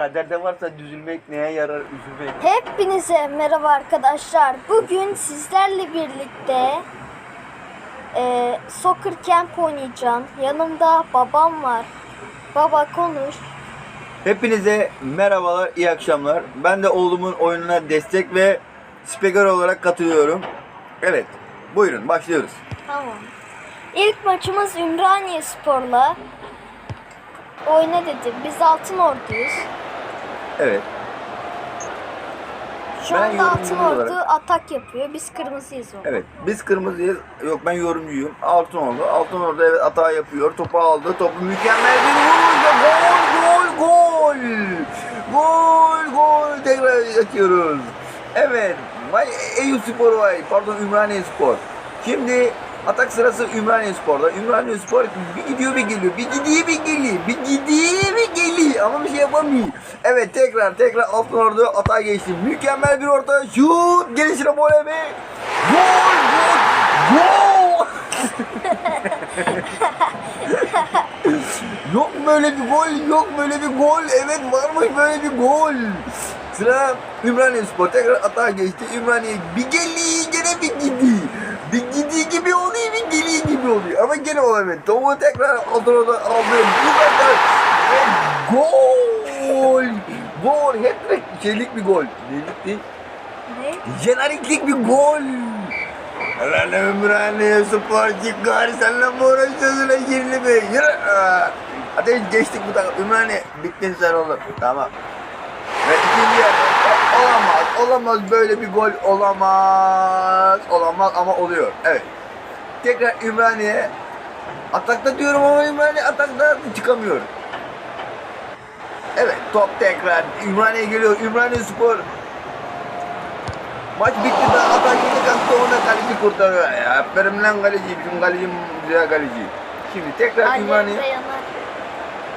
Kaderde varsa düzülmek neye yarar üzülmek. Hepinize merhaba arkadaşlar. Bugün sizlerle birlikte e, soccer camp oynayacağım. Yanımda babam var. Baba konuş. Hepinize merhabalar, iyi akşamlar. Ben de oğlumun oyununa destek ve spiker olarak katılıyorum. Evet, buyurun başlıyoruz. Tamam. İlk maçımız Ümraniye Spor'la. Oyna dedi. Biz Altın Ordu'yuz. Evet, Şu Ben anda Altın Ordu olarak- atak yapıyor. Biz kırmızıyız o. evet. Biz kırmızıyız. Yok ben yorumcuyum. Altın oldu. Altın orada evet hata yapıyor. Topu aldı. Topu mükemmel bir vuruş ve gol, gol, gol. Gol, gol. Tekrar atıyoruz. Evet. Eyüp Spor vay. Pardon Ümraniye Spor. Şimdi atak sırası Ümraniye Spor'da. Ümraniye Spor bir gidiyor bir geliyor. Bir gidiyor bir geliyor. Bir gidiyor bir geliyor. Ama bir şey yapamıyor. Evet tekrar tekrar altın orada atağa geçti. Mükemmel bir orta. Şut. Gelişine böyle bir. Gol gol. Gol. yok böyle bir gol, yok böyle bir gol. Evet varmış böyle bir gol. Sıra Ümraniye Spor tekrar atağa geçti. Ümraniye bir geliyor gene bir gidiyor. Gene olamıyor. Topu tekrar Altınor'da aldı. Bir bakar. Ve gol. Gol. Hat-trick şeylik bir gol. Neylik değil? Ne? Jeneriklik bir gol. Lan Ümraniye Spor çıkar senle mi uğraşıyorsun lan yerli be? Yürü. Hadi geçtik bu tarafa. Ümraniye bittin sen oğlum. Tamam. Ve ikinci Olamaz. Olamaz böyle bir gol olamaz. Olamaz ama oluyor. Evet. Tekrar Ümraniye. Atakta diyorum ama Ümraniye atakta çıkamıyor. Evet top tekrar Ümraniye geliyor. Ümraniye Spor Maç bitti de atak yeni kalktı ona kaleci kurtarıyor. Aferin lan kaleci. Bizim kalecim güzel kaleci. Şimdi tekrar Ümraniye.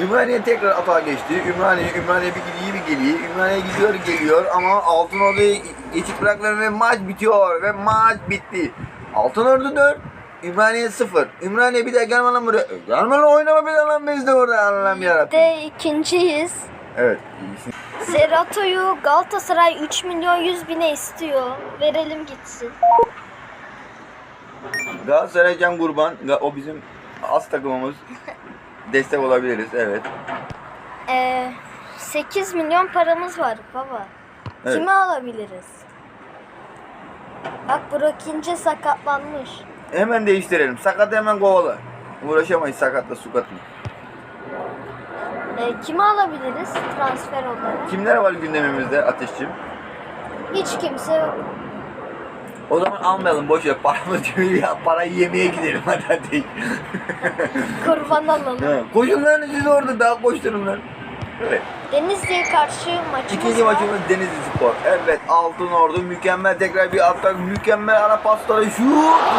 Ümraniye tekrar atağa geçti. Ümraniye, Ümraniye bir gidiyor bir geliyor. Ümraniye gidiyor geliyor ama Altın Ordu'yu geçit bıraktılar ve maç bitiyor ve maç bitti. Altın Ordu 4, Ümraniye 0. Ümraniye bir daha gelme lan buraya. Gelme lan oynama bir daha lan biz de burada Allah'ım yarabbim. De ikinciyiz. Evet. Serato'yu Galatasaray 3 milyon 100 bine istiyor. Verelim gitsin. Galatasaray Can Kurban, o bizim az takımımız. Destek olabiliriz, evet. Ee, 8 milyon paramız var baba. Evet. Kimi alabiliriz? Bak Burak İnce sakatlanmış. Hemen değiştirelim. Sakat hemen kovala. Uğraşamayız sakatla sukatla. Ee, kimi alabiliriz transfer olarak? Kimler var gündemimizde Ateşçim? Hiç kimse yok. O zaman almayalım boş ver. Paramız diyor ya. Parayı yemeye gidelim hadi hadi. Kurban alalım. Ha, Koşun lan siz orada daha koşturun lan. Evet. Denizli'ye karşı maçımız İkinci var. maçımız Denizli Spor. Evet Altın Ordu mükemmel tekrar bir atak. Mükemmel ara pasları şut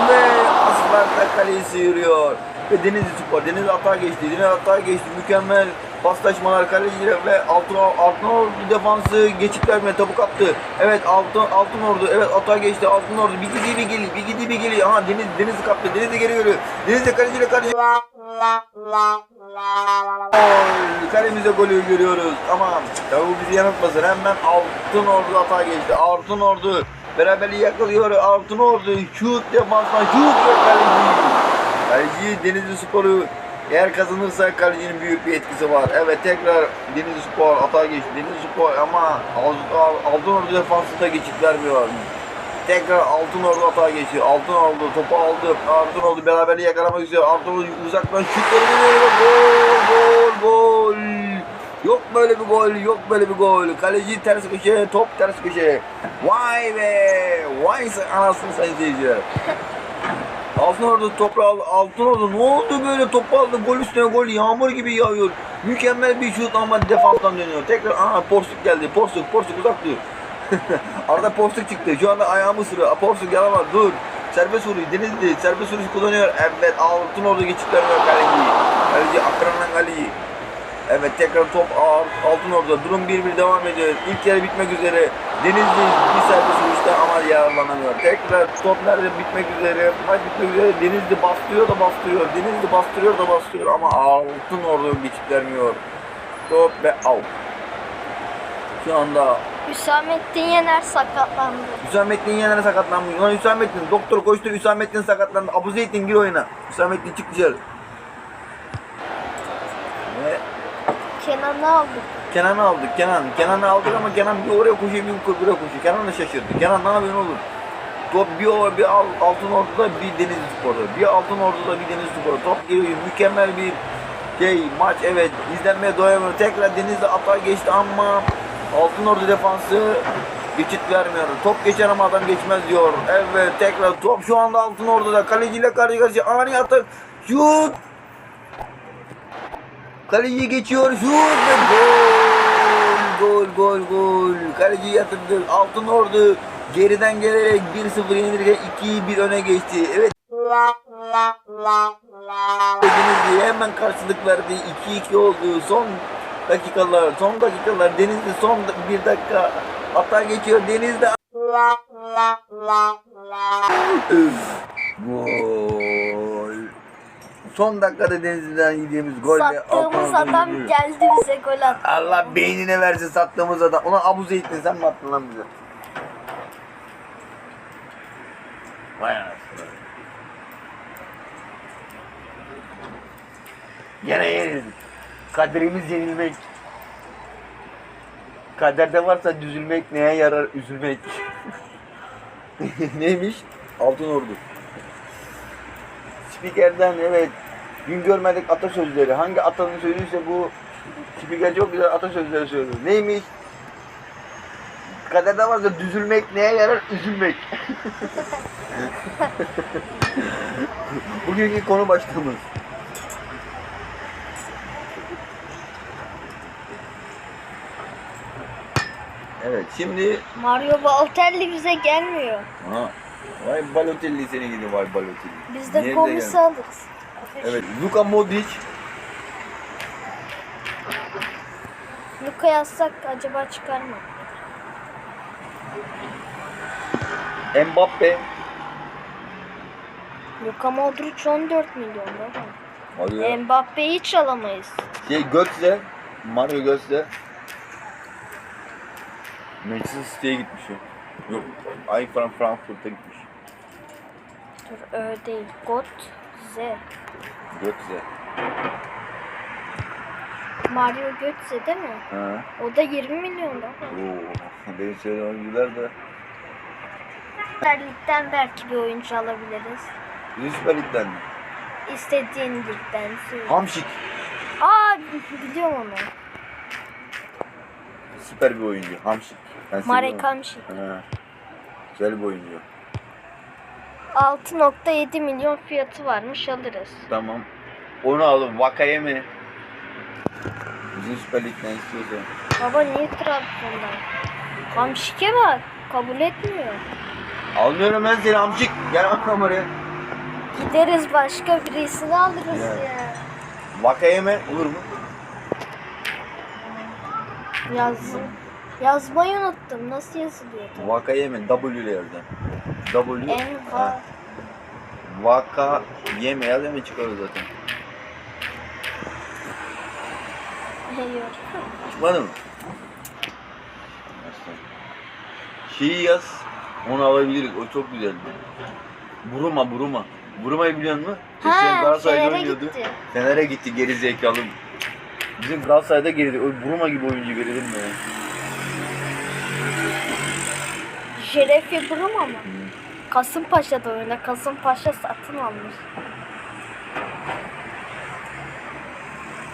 ve asfaltta kaleyi sıyırıyor. Ve Denizli Spor. Denizli atağa geçti. Denizli atağa geçti. Mükemmel paslaşmalar kaleciyle ve Altın, Altın Ordu defansı geçit vermeye topu kaptı. Evet Altın, Altın Ordu evet atağa geçti. Altın Ordu bir gidiyor bir geliyor. Bir gidiyor bir geliyor. Aha Deniz, Denizli kaptı. Denizli geri geliyor. Denizli kaleciyle kaleci. Kalemize golü görüyoruz. Ama tabi bu bizi yanıltmasın. Hemen Altın Ordu atağa geçti. Altın Ordu beraberliği yakalıyor. Altın Ordu şut defansdan şut ve kaleci. Kaleci Denizli Spor'u eğer kazanırsa kalecinin büyük bir etkisi var. Evet tekrar Denizli Spor atağa geçti. Denizli Spor ama Al- Altın Ordu defansında geçit vermiyor. Tekrar Altın Ordu atağa geçiyor. Altın Ordu topu aldı. Altın Ordu beraberliği yakalamak üzere. Altın Ordu uzaktan şutları geliyor. Gol, gol, gol. Yok böyle bir gol, yok böyle bir gol. Kaleci ters köşe, top ters köşe. Vay be, vay anasını sayın seyirciler. Altın Ordu toprağı. Altın Ordu ne oldu böyle topu aldı. Gol üstüne gol yağmur gibi yağıyor. Mükemmel bir şut ama defanstan dönüyor. Tekrar aha Porsuk geldi. Porsuk, Porsuk uzak dur. Arada Porsuk çıktı. Şu anda ayağımı sürüyor. Porsuk yalamaz. Dur. Serbest vuruyor. Denizli. Serbest vuruş kullanıyor. Evet. Altın orada geçitler var kaleci. Kaleci akrandan kaleci. Evet tekrar top Alt- altın orada. Durum 1-1 devam ediyor. İlk yarı bitmek üzere. Denizli bir serbest vuruşta ama yararlanamıyor. Tekrar top nerede bitmek üzere. Maç bitmek üzere. Denizli bastırıyor da bastırıyor. Denizli bastırıyor da bastırıyor ama altın orada geçit vermiyor. Top ve out. Şu anda Hüsamettin Yener sakatlandı. Hüsamettin Yener'e sakatlanmış. Ulan Hüsamettin doktor koştu Hüsamettin sakatlandı. Abu Zeytin gir oyuna. Hüsamettin çık dışarı. Ve Kenan'ı aldık. Kenan'ı aldık. Kenan. Kenan'ı aldık ama Kenan bir oraya koşuyor bir buraya koşuyor. Kenan da şaşırdı. Kenan ne yapıyorsun oğlum? Top bir o bir al, altın orduda bir deniz sporu. Bir altın orduda bir deniz sporu. Top geliyor. Mükemmel bir şey maç evet izlenmeye doyamıyor. Tekrar denizde atağa geçti ama altın ordu defansı geçit vermiyor. Top geçer ama adam geçmez diyor. Evet tekrar top şu anda altın orduda. Kaleciyle karşı karşıya ani atak. Şut. Kaleci geçiyor. Şut gol. Gol gol gol. Kaleci yatırdı. Altın ordu geriden gelerek 1-0 yenilirken 2-1 öne geçti. Evet. Denizli hemen karşılık verdi. 2-2 oldu. Son dakikalar, son dakikalar. Denizli son bir dakika hata geçiyor. Denizli Üf. Gol. Son dakikada Denizli'den yediğimiz golle Sattığımız Altan adam golü. geldi bize gol attı. Allah beynine versin sattığımız adam. Ulan Abu Zeytin sen mi attın lan bize? Vay anasını. Gene yenildik. Kaderimiz yenilmek. Kaderde varsa düzülmek neye yarar üzülmek. Neymiş? Altın Ordu. Spikerden evet gün görmedik atasözleri. Hangi atanın sözüyse bu spiker çok güzel atasözleri söylüyor. Neymiş? Kaderde varsa düzülmek neye yarar üzülmek. Bugünkü konu başlığımız. Evet şimdi Mario Balotelli bize gelmiyor. ha, vay Balotelli seni gidi vay Balotelli. Biz de Niye komisi alırız. Evet Luka Modric Luka yazsak acaba çıkar mı? Mbappe Luka Modric 14 milyon baba. Ya. Mbappe'yi hiç alamayız. Şey Götze Mario Götze Manchester City'ye gitmiş o. Yok Eintracht Frankfurt'a gitmiş. Dur ö değil. Got Z. Götze. Mario Götze değil mi? Ha. O da 20 milyon baba. Oo. Benim söylediğim oyuncular da Süper Lig'den belki bir oyuncu alabiliriz. Bizim Süper Lig'den mi? İstediğin ligden. Hamşik. Aa biliyorum onu. Süper bir oyuncu. Hamşik. Ben Marek seviyorum. Hamşik. Ha. Güzel bir oyuncu. 6.7 milyon fiyatı varmış alırız. Tamam. Onu alın. Vakayeme. Bizim Süper Lig'den istiyorsa. Baba niye Trabzon'dan? Hamşik'e bak. Kabul etmiyor. Almıyorum ben seni Hamşik. Gel bakalım oraya. Gideriz başka birisini alırız Ya. ya. Vakayeme olur mu? Yaz. Yazmayı unuttum. Nasıl yazılıyordu? Vakayeme W ile yazacağım. W. Ha. va Vaka yeme yaz hemen çıkarır zaten. Yok. Çıkmadı mı? Şeyi yaz. Onu alabiliriz. O çok güzeldi. Buruma Buruma. Buruma'yı biliyor musun? Geçen Galatasaray'da oynuyordu. gitti. Fener'e gitti geri zekalı. Bizim Galatasaray'da geride. O Buruma gibi oyuncu verilir mi ya? Şeref Yıldırım ama. Kasımpaşa'da oyna. Kasımpaşa satın almış.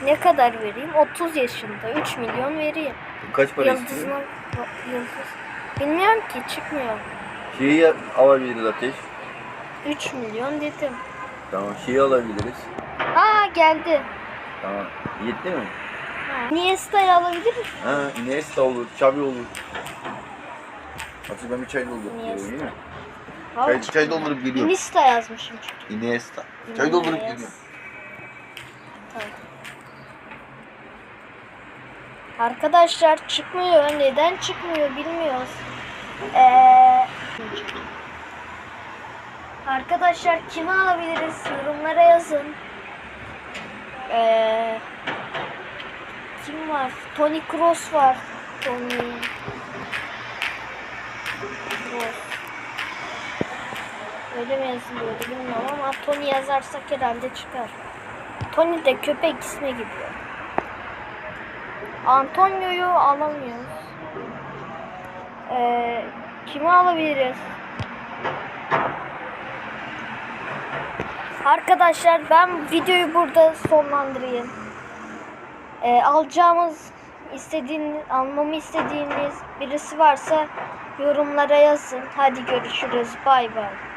Ne kadar vereyim? 30 yaşında. 3 milyon vereyim. Kaç para Yıldızına istiyor? Yıldız. Bilmiyorum ki çıkmıyor. Şeyi alabiliriz Ateş. 3 milyon dedim. Tamam şeyi alabiliriz. Aa geldi. Tamam. Yetti mi? Ha. Niesta'yı alabilir misin? Ha, Iniesta olur, Xavi olur. Aslında ben bir çay doldurup Iniesta. değil mi? Çay, çay doldurup geliyorum. Iniesta yazmışım çünkü. Iniesta. Çay doldurup Iniesta. geliyorum. Tamam. Arkadaşlar çıkmıyor. Neden çıkmıyor bilmiyoruz. Ee, arkadaşlar kimi alabiliriz? Yorumlara yazın. Ee, kim var? Tony Kroos var. Tony. Öyle mi yazılıyordu bilmiyorum ama Tony yazarsak herhalde çıkar. Tony de köpek ismi gibi. Antonio'yu alamıyoruz. Ee, kimi alabiliriz? Arkadaşlar ben videoyu burada sonlandırayım. Ee, alacağımız istediğiniz, almamı istediğiniz birisi varsa yorumlara yazın. Hadi görüşürüz. Bay bay.